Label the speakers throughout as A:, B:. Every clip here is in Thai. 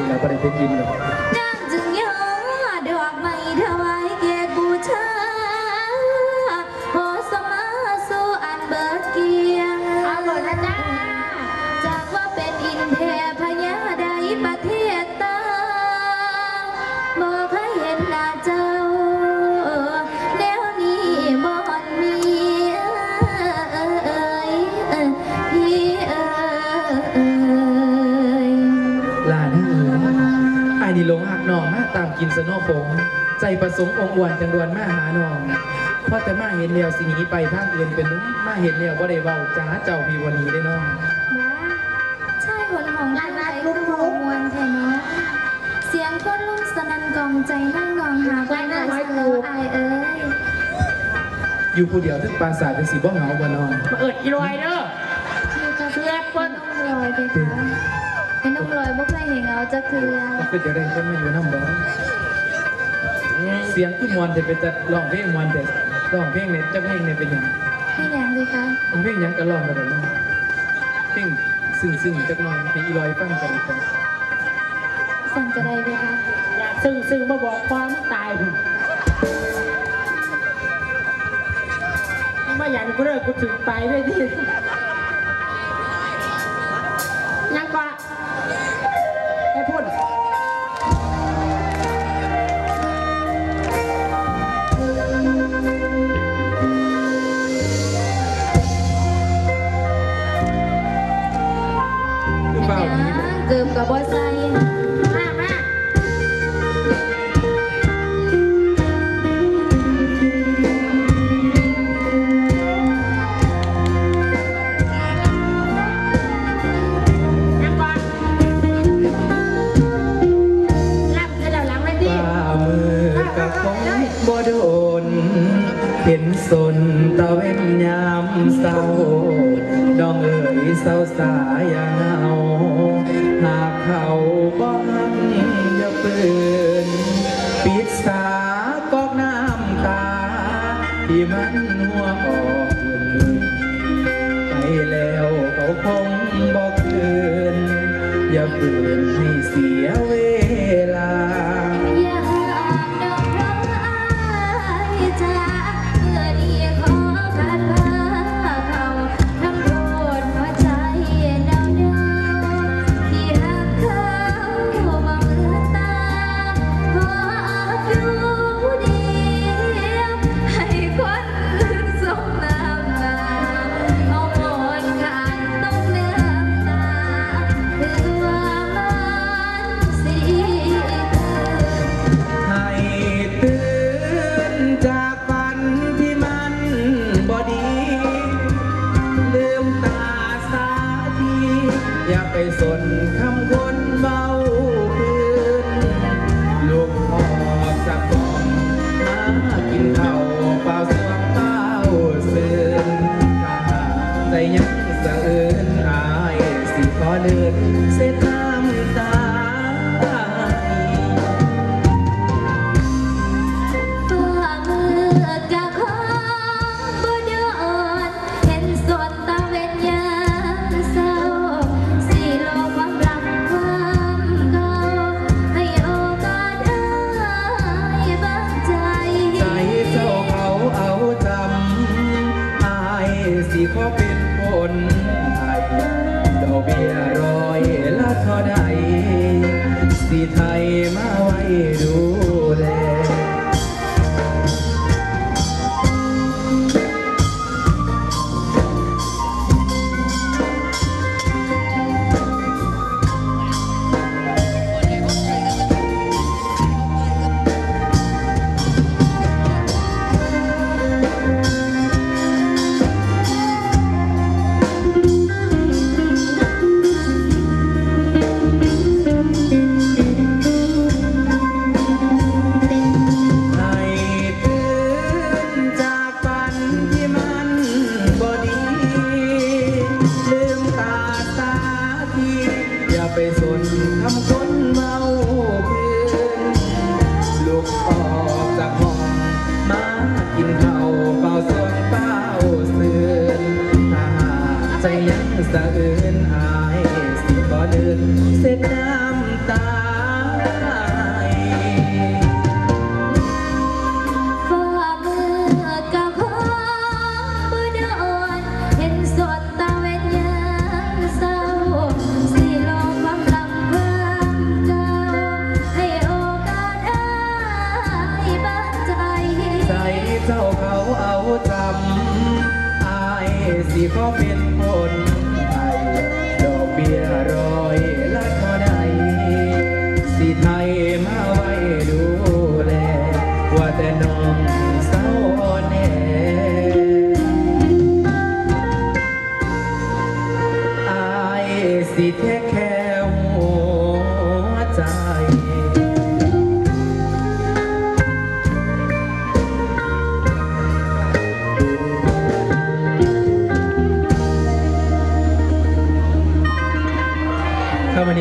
A: นี่แหละบ่
B: ตาม
A: กินสนอฟงใจประสงค์องค์อ้วนจังดวนมาหาน้องพอแต่มาเห็นแล้วสิหนีไปทางอื่นเป็นมาเห็นแล้วบ่ได้เว้าจ้าเจ้าพี่วันนี้ได้น้อง
B: บ้าใช่หนของใครคือหอมวนแท้เนาะเสียงก้นลุ่มสนั่นกองใจนั่งนองหาคนไว้เสลออายเอ้ย
A: อยู่ผู้เดียวทึกปราสาทจังสิบ่เหงาบ่น้อง
C: มาเอิดอีรอยเด้อ
B: อยู่กับเพื่อนน้องลอยไปค่ะ ไอ้น้องลอยบ่เคยเห็นเอาจักเทือ
A: ก็คือจะได้คนมาอยู่นำบ่เสียงคือมวนแต่เป็นแต่ร้องเพลงมวนแต่ร้องเพลงเนี่ยจักเพลงเนี่ยเป็นหยัง
B: ให้แหนงเลยคะ
A: ร้องเพลงหยังก็ร้องบ่ได้น้องเพลงซึ้งๆจักหน่อยให้อีลอยฟังกันกัน
B: สั่งจะได้ไหมคะ
C: อยากซึ่งซึ่งมาบอกความมึงตายพุ่นมึงมาอย่างกูเด้อกูถึงไปด้วยที่ยังก็
A: เศร้าสายอย่าเหงาหากเขาบ้องอย่าปืนปิดสากอกน้ำตา ที่มันหัวออกเงินไปแล้วเขาคงบอกคืนอย่าปืนให้เสียเว
B: ดี
A: ลืมตาสาทีอย่าไปสนคำ คนไทยดอกเบี้ยร้อยละเท่าใดสีไทยมาไว้ดู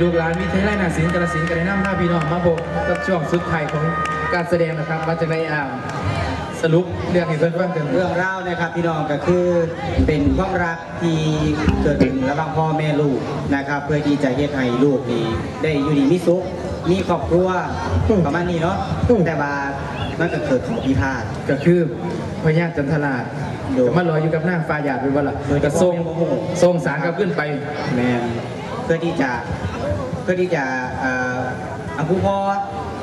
A: ลูกหลานวิทยาลัยนาศิลป์กาฬสินธุ์กันได้นำพาพี่น้องมาพบกับช่วงสุดท้ายของการแสดงนะครับมาจากในอ่างสรุปเรื่องให้เพื่อนฟังกัน
D: เรื่องราวนะครับพี่น้องก็คือเป็นความรักที่เกิดขึ้นระหว่างพ่อแม่ลูกนะครับ เพื่อที่จะเฮ็ดให้ลูกนี่ได้อยู่ดีมีสุขมีครอบครัวประมาณนี้เนาะแต่ว่ามันก็เกิดข้อพิพาท
A: ก็คือพญาจันทราช
D: โดย
A: ก็มาลอยอยู่กับนางฟ้าหยาดเป็นวันละ
D: โดย
A: ก็ทรง
D: โอ้โห
A: ทรงสารกับขึ้นไป
D: แมนเพื่อที่จะ เพื่อที่จะเอ่อเอาผู้พ่อ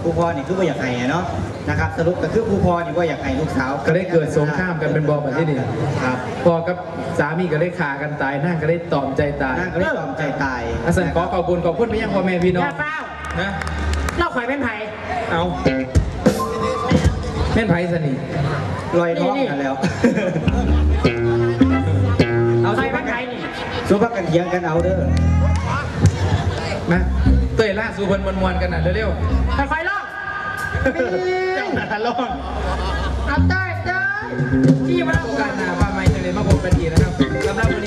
D: ผู้พ่อนี่คือว่าอยากให้อะเนาะนะครับสรุปก็คือผู้พ่อนี่ว่าอยากให้ลูกสาว
A: ก็ได้เกิดสงครามกันเป็นบอแบบที่นี่
D: ครับ
A: พอกับสามีก็ได้ขากันตายนางก็ได้ตอมใจตาย
D: นางก็ได้ยอมใจตาย
A: อาสันขอขอบคุณขอบคุณไปยังพ่อแม่พี่น้
C: อ
A: อง
C: ย่าเฝ้า
A: นะ
C: เล่าข่อยเป็นไผ่
A: เอาแม่นไผ่สนิท
D: ลอยท้องกันแล้วเอา
C: ข่
D: สุ
C: อยเป็
D: ภานพ
C: ไผ่นี่
D: สุภาพกันเถียงกันเอาเด้อ
A: นะเตยล่าสู่เพิ่นมวนๆกันน่ะเร็ว
C: ค่อยๆล่อง
A: ๆเจ้าหน้าร้อง
C: เอาเต้ยเต้ยที่มา
A: โอกาสหน้าป้าไม่จะเลยมาพบกันอีกนะครับสำหรับวันนี้